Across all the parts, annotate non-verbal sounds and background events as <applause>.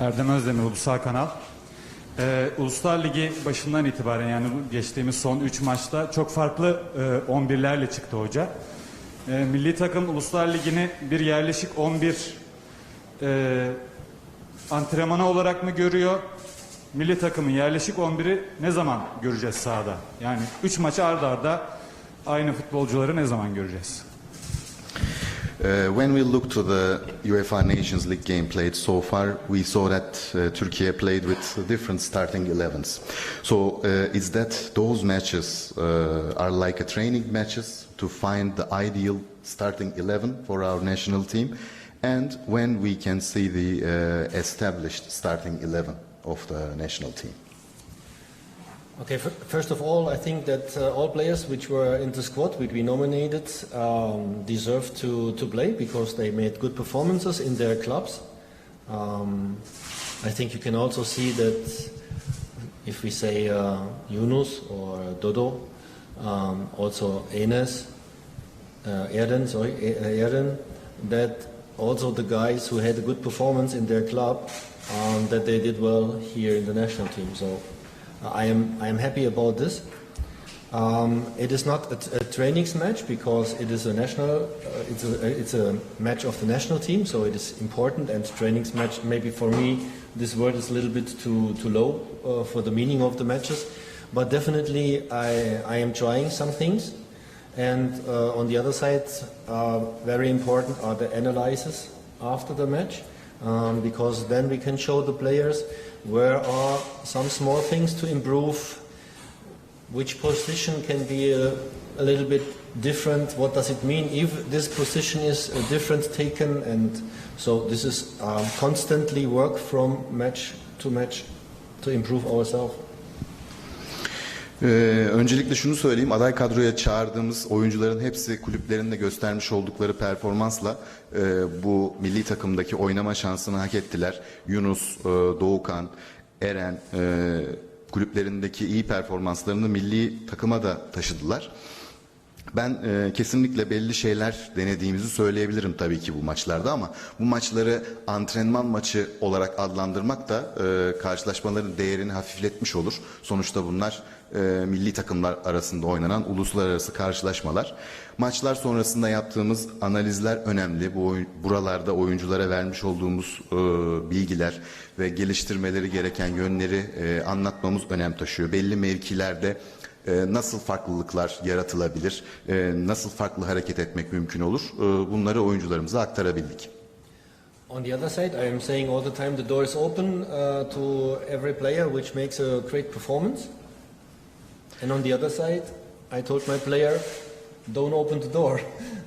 Erdem Özdemir, Ulusal Kanal. Ee, Uluslar Ligi başından itibaren yani geçtiğimiz son 3 maçta çok farklı e, 11'lerle çıktı hoca. Ee, milli takım Uluslar Ligi'ni bir yerleşik 11 e, antrenmanı olarak mı görüyor? Milli takımın yerleşik 11'i ne zaman göreceğiz sahada? Yani 3 maçı arda arda aynı futbolcuları ne zaman göreceğiz? Uh, when we look to the UEFA Nations League game played so far, we saw that uh, Turkey played with different starting 11s. So uh, is that those matches uh, are like a training matches to find the ideal starting 11 for our national team, and when we can see the uh, established starting 11 of the national team? Okay, first of all, I think that uh, all players which were in the squad, which we nominated, um, deserve to, to play because they made good performances in their clubs. Um, I think you can also see that if we say uh, Yunus or Dodo, um, also Enes, uh, Erden, sorry, E- uh, Erden, that also the guys who had a good performance in their club, um, that they did well here in the national team. So I am I am happy about this. Um, it is not a, a trainings match because it is a national. Uh, it's a it's a match of the national team, so it is important. And trainings match maybe for me this word is a little bit too too low uh, for the meaning of the matches, but definitely I I am trying some things. And uh, on the other side, uh, very important are the analyses after the match, um, because then we can show the players where are some small things to improve, which position can be a, a little bit different, what does it mean if this position is different taken, and so this is um, constantly work from match to match to improve ourselves. Ee, öncelikle şunu söyleyeyim. Aday kadroya çağırdığımız oyuncuların hepsi kulüplerinde göstermiş oldukları performansla e, bu milli takımdaki oynama şansını hak ettiler. Yunus, e, Doğukan, Eren e, kulüplerindeki iyi performanslarını milli takıma da taşıdılar. Ben e, kesinlikle belli şeyler denediğimizi söyleyebilirim tabii ki bu maçlarda ama bu maçları antrenman maçı olarak adlandırmak da e, karşılaşmaların değerini hafifletmiş olur. Sonuçta bunlar e, milli takımlar arasında oynanan uluslararası karşılaşmalar. Maçlar sonrasında yaptığımız analizler önemli. Bu oy- buralarda oyunculara vermiş olduğumuz e, bilgiler ve geliştirmeleri gereken yönleri e, anlatmamız önem taşıyor. Belli mevkilerde e, nasıl farklılıklar yaratılabilir, e, nasıl farklı hareket etmek mümkün olur e, bunları oyuncularımıza aktarabildik. On the other side, I am saying all the time the door is open uh, to every player which makes a great performance. And on the other side, I told my player, don't open the door.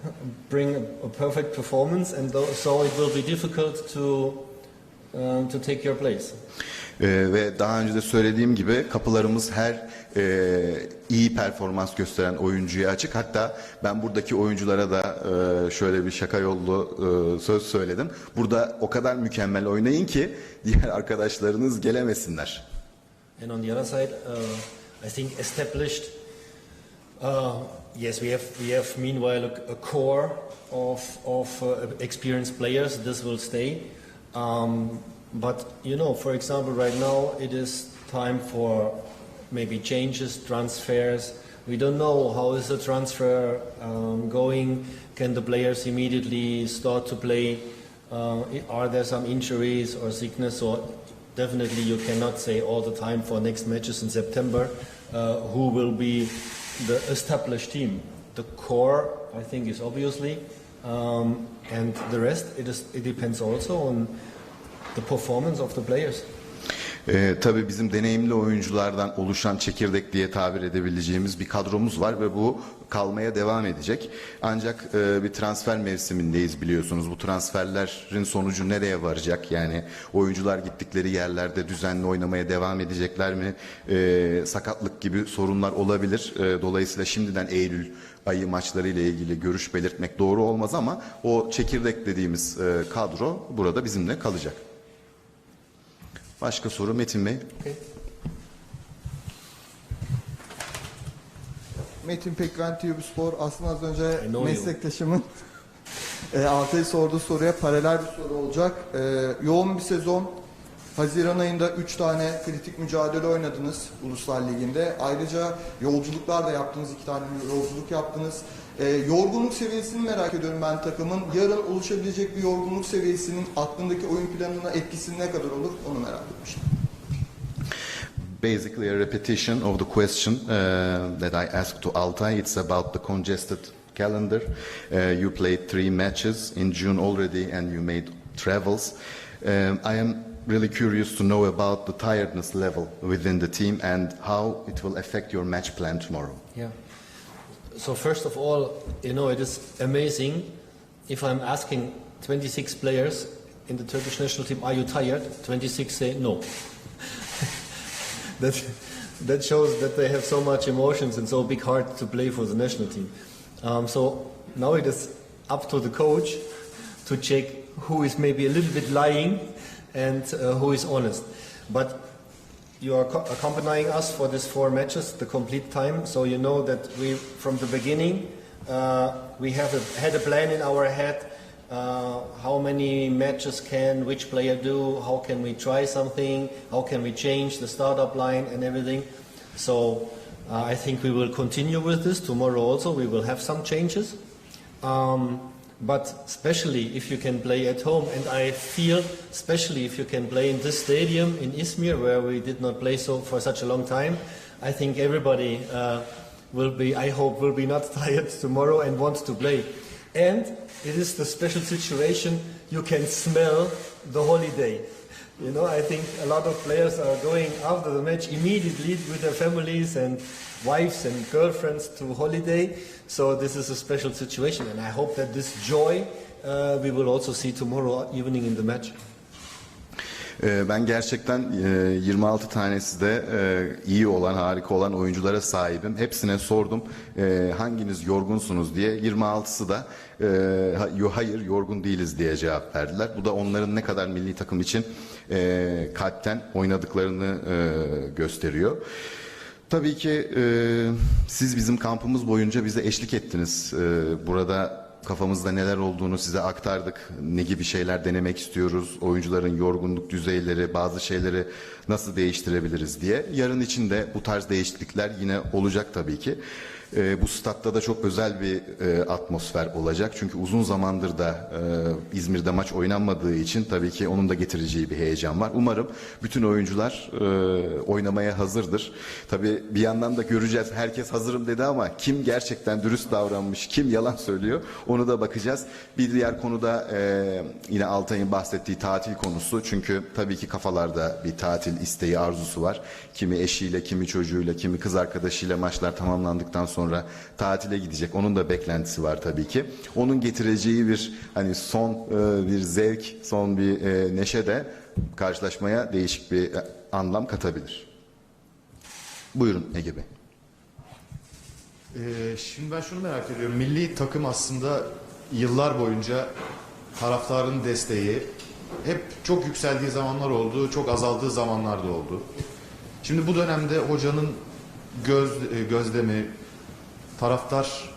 <laughs> Bring a, a perfect performance, and so it will be difficult to um, to take your place. E, ve daha önce de söylediğim gibi kapılarımız her e, iyi performans gösteren oyuncuya açık. Hatta ben buradaki oyunculara da e, şöyle bir şaka yollu e, söz söyledim. Burada o kadar mükemmel oynayın ki diğer arkadaşlarınız gelemesinler. And on the other side, uh, I think established. Uh, yes, we have we have meanwhile a, a core of of uh, experienced players. This will stay, um, but you know, for example, right now it is time for maybe changes, transfers. We don't know how is the transfer um, going. Can the players immediately start to play? Uh, are there some injuries or sickness? Or definitely you cannot say all the time for next matches in September uh, who will be the established team. The core, I think, is obviously, um, and the rest it is it depends also on the performance of the players. Ee, tabii bizim deneyimli oyunculardan oluşan çekirdek diye tabir edebileceğimiz bir kadromuz var ve bu kalmaya devam edecek. Ancak e, bir transfer mevsimindeyiz biliyorsunuz. Bu transferlerin sonucu nereye varacak? Yani oyuncular gittikleri yerlerde düzenli oynamaya devam edecekler mi? E, sakatlık gibi sorunlar olabilir. E, dolayısıyla şimdiden Eylül ayı maçları ile ilgili görüş belirtmek doğru olmaz ama o çekirdek dediğimiz e, kadro burada bizimle kalacak. Başka soru Metin Bey. Okay. Metin Pekkan TV Spor aslında az önce you. meslektaşımın <laughs> e, Altay'ı sorduğu soruya paralel bir soru olacak. E, yoğun bir sezon. Haziran ayında 3 tane kritik mücadele oynadınız Uluslar Ligi'nde. Ayrıca yolculuklar da yaptınız. 2 tane yolculuk yaptınız. Ee, yorgunluk seviyesini merak ediyorum ben takımın. Yarın oluşabilecek bir yorgunluk seviyesinin aklındaki oyun planına etkisi ne kadar olur onu merak etmiştim. Basically, a repetition of the question uh, that I asked to Altay. It's about the congested calendar. Uh, you played three matches in June already, and you made travels. Um, I am really curious to know about the tiredness level within the team and how it will affect your match plan tomorrow. Yeah. So first of all, you know, it is amazing if I'm asking 26 players in the Turkish national team, are you tired? 26 say no. <laughs> that, that shows that they have so much emotions and so big heart to play for the national team. Um, so now it is up to the coach to check who is maybe a little bit lying and uh, who is honest. But you are co- accompanying us for these four matches, the complete time, so you know that we, from the beginning, uh, we have a, had a plan in our head. Uh, how many matches can which player do? How can we try something? How can we change the startup line and everything? So uh, I think we will continue with this tomorrow. Also, we will have some changes. Um, but especially if you can play at home, and I feel, especially if you can play in this stadium in Izmir, where we did not play so for such a long time, I think everybody uh, will be, I hope, will be not <laughs> tired tomorrow and want to play. And it is the special situation you can smell the holiday. You know, I think a lot of players are going after the match immediately with their families and wives and girlfriends to holiday. So this is a special situation, and I hope that this joy uh, we will also see tomorrow evening in the match. Ee, Ben gerçekten e, 26 tanesi de e, iyi olan, harika olan oyunculara sahibim. Hepsine sordum e, hanginiz yorgunsunuz diye. 26'sı da e, hayır yorgun değiliz diye cevap verdiler. Bu da onların ne kadar milli takım için e, kalpten oynadıklarını e, gösteriyor. Tabii ki e, siz bizim kampımız boyunca bize eşlik ettiniz. E, burada kafamızda neler olduğunu size aktardık. Ne gibi şeyler denemek istiyoruz, oyuncuların yorgunluk düzeyleri, bazı şeyleri nasıl değiştirebiliriz diye. Yarın için de bu tarz değişiklikler yine olacak tabii ki. E, bu statta da çok özel bir e, atmosfer olacak. Çünkü uzun zamandır da e, İzmir'de maç oynanmadığı için tabii ki onun da getireceği bir heyecan var. Umarım bütün oyuncular e, oynamaya hazırdır. Tabii bir yandan da göreceğiz. Herkes hazırım dedi ama kim gerçekten dürüst davranmış, kim yalan söylüyor onu da bakacağız. Bir diğer konu da e, yine Altay'ın bahsettiği tatil konusu. Çünkü tabii ki kafalarda bir tatil isteği, arzusu var. Kimi eşiyle, kimi çocuğuyla, kimi kız arkadaşıyla maçlar tamamlandıktan sonra tatile gidecek. Onun da beklentisi var tabii ki. Onun getireceği bir hani son e, bir zevk, son bir e, neşe de karşılaşmaya değişik bir e, anlam katabilir. Buyurun Ege Bey. Ee, şimdi ben şunu merak ediyorum. Milli takım aslında yıllar boyunca taraftarın desteği hep çok yükseldiği zamanlar oldu, çok azaldığı zamanlar da oldu. Şimdi bu dönemde hocanın göz, e, gözlemi, taraftar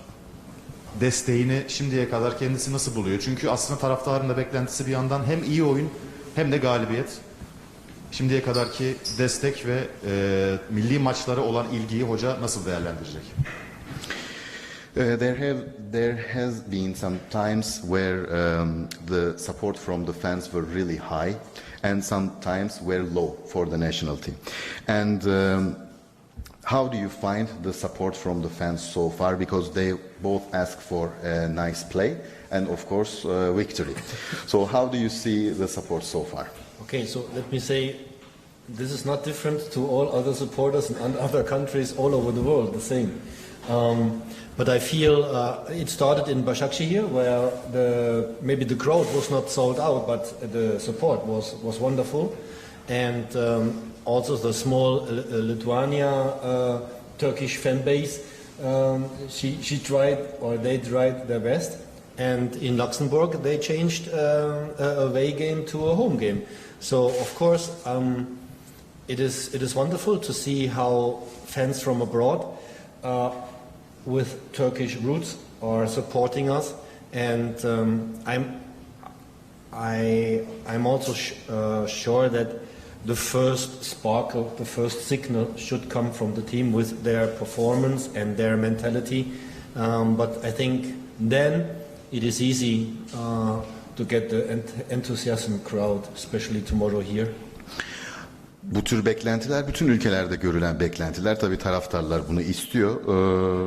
desteğini şimdiye kadar kendisi nasıl buluyor? Çünkü aslında taraftarın da beklentisi bir yandan hem iyi oyun hem de galibiyet. Şimdiye kadarki destek ve e, milli maçlara olan ilgiyi hoca nasıl değerlendirecek? Uh, there have there has been some times where um, the support from the fans were really high, and some times were low for the national team. And um, how do you find the support from the fans so far? Because they both ask for a nice play and, of course, uh, victory. <laughs> so how do you see the support so far? Okay, so let me say this is not different to all other supporters in <laughs> other countries all over the world, the same. Um, but I feel uh, it started in Başakşehir where the, maybe the crowd was not sold out, but the support was, was wonderful. And um, also the small uh, Lithuania uh, Turkish fan base, um, she, she tried or they tried their best. And in Luxembourg, they changed um, a away game to a home game. So, of course, um, it, is, it is wonderful to see how fans from abroad uh, with Turkish roots are supporting us. And um, I'm, I, I'm also sh- uh, sure that the first sparkle, the first signal should come from the team with their performance and their mentality. Um, but I think then it is easy uh, to get the ent- enthusiasm crowd, especially tomorrow here. Bu tür beklentiler bütün ülkelerde görülen beklentiler. Tabii taraftarlar bunu istiyor.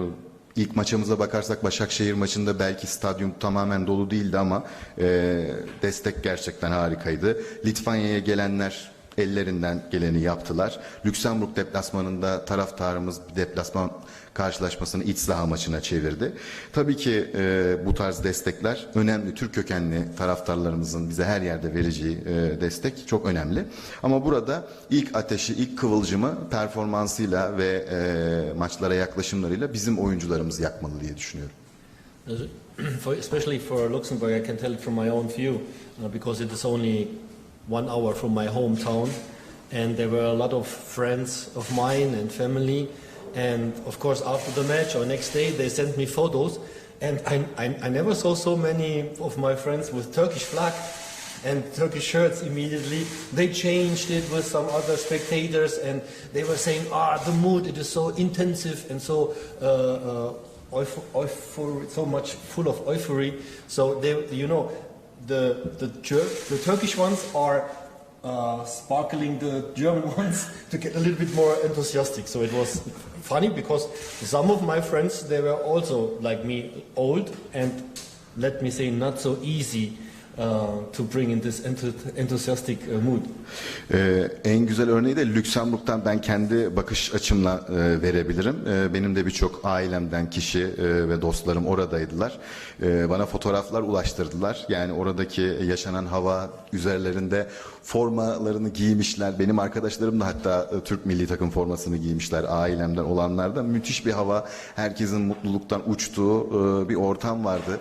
Ee, ilk maçımıza bakarsak Başakşehir maçında belki stadyum tamamen dolu değildi ama e, destek gerçekten harikaydı. Litvanya'ya gelenler ellerinden geleni yaptılar. Lüksemburg deplasmanında taraftarımız bir deplasman karşılaşmasını iç saha maçına çevirdi. Tabii ki e, bu tarz destekler önemli. Türk kökenli taraftarlarımızın bize her yerde vereceği e, destek çok önemli. Ama burada ilk ateşi, ilk kıvılcımı performansıyla ve e, maçlara yaklaşımlarıyla bizim oyuncularımız yakmalı diye düşünüyorum. <clears throat> especially for Luxembourg, I can tell it from my own view uh, because it is only one hour from my hometown, and there were a lot of friends of mine and family. And of course, after the match or next day, they sent me photos, and I, I, I never saw so many of my friends with Turkish flag and Turkish shirts immediately. They changed it with some other spectators, and they were saying, "Ah, the mood it is so intensive and so uh, uh, so much full of euphory." So they, you know, the the, the Turkish ones are. Uh, sparkling the German <laughs> ones to get a little bit more enthusiastic. So it was funny because some of my friends they were also like me old and let me say not so easy to bring in this enthu- enthusiastic uh, mood. Ee, en güzel örneği de Lüksemburg'dan ben kendi bakış açımla e, verebilirim. E, benim de birçok ailemden kişi e, ve dostlarım oradaydılar. E, bana fotoğraflar ulaştırdılar. Yani oradaki yaşanan hava üzerlerinde formalarını giymişler. Benim arkadaşlarım da hatta e, Türk milli takım formasını giymişler. Ailemden olanlar da müthiş bir hava. Herkesin mutluluktan uçtuğu e, bir ortam vardı.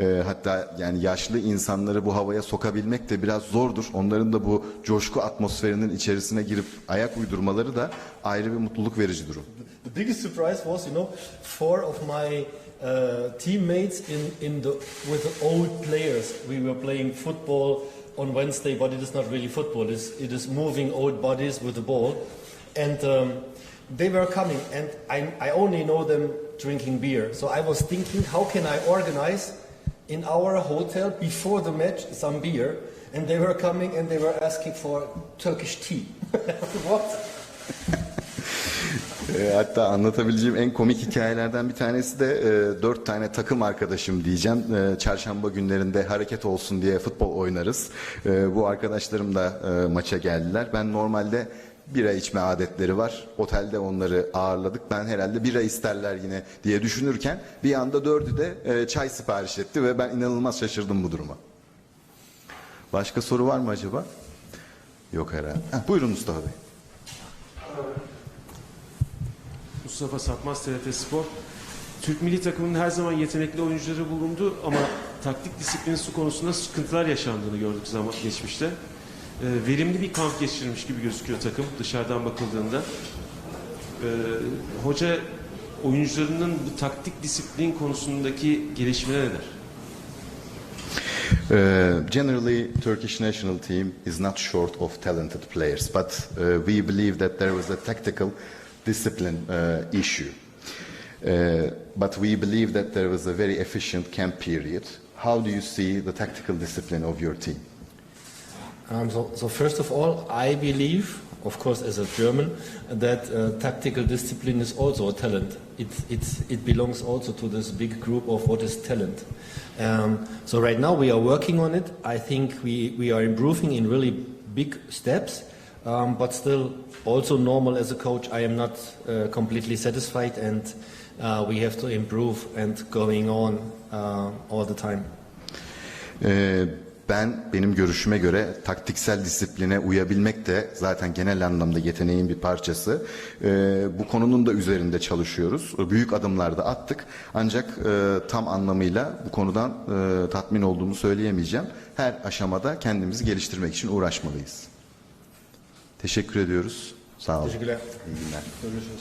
E, hatta yani yaşlı insanları bu havaya sokabilmek de biraz zordur. Onların da bu coşku atmosferinin içerisine girip ayak uydurmaları da ayrı bir mutluluk verici durum. The biggest surprise was, you know, four of my uh, teammates in, in the with the old players. We were playing football on Wednesday, but it is not really football. It is, it is moving old bodies with the ball, and um, they were coming, and I, I only know them drinking beer. So I was thinking, how can I organize in our hotel before the match some beer? And they were coming and they were asking for Turkish tea. <laughs> what? E, hatta anlatabileceğim en komik hikayelerden bir tanesi de e, dört tane takım arkadaşım diyeceğim. E, çarşamba günlerinde hareket olsun diye futbol oynarız. E, bu arkadaşlarım da e, maça geldiler. Ben normalde bira içme adetleri var. Otelde onları ağırladık. Ben herhalde bira isterler yine diye düşünürken bir anda dördü de e, çay sipariş etti ve ben inanılmaz şaşırdım bu duruma. Başka soru var mı acaba? Yok herhalde. Ha, buyurun Mustafa Bey. Mustafa Satmaz TRT Spor. Türk milli takımının her zaman yetenekli oyuncuları bulundu ama taktik disiplini su konusunda sıkıntılar yaşandığını gördük zaman geçmişte. Ee, verimli bir kamp geçirmiş gibi gözüküyor takım dışarıdan bakıldığında. Ee, hoca oyuncularının bu taktik disiplin konusundaki gelişimine ne der? Uh, generally, Turkish national team is not short of talented players, but uh, we believe that there was a tactical discipline uh, issue. Uh, but we believe that there was a very efficient camp period. How do you see the tactical discipline of your team? Um, so, so first of all, I believe, of course, as a German, that uh, tactical discipline is also a talent. It, it, belongs also to this big group of what is talent. Um, so right now we are working on it. I think we, we are improving in really big steps, um, but still also normal as a coach. I am not uh, completely satisfied, and uh, we have to improve and going on uh, all the time. Ben benim görüşüme göre taktiksel disipline uyabilmek de zaten genel anlamda yeteneğin bir parçası. Ee, bu konunun da üzerinde çalışıyoruz. Büyük adımlar da attık. Ancak e, tam anlamıyla bu konudan e, tatmin olduğumu söyleyemeyeceğim. Her aşamada kendimizi geliştirmek için uğraşmalıyız. Teşekkür ediyoruz. Sağ olun. Teşekkürler. İyi günler. Görüşürüz.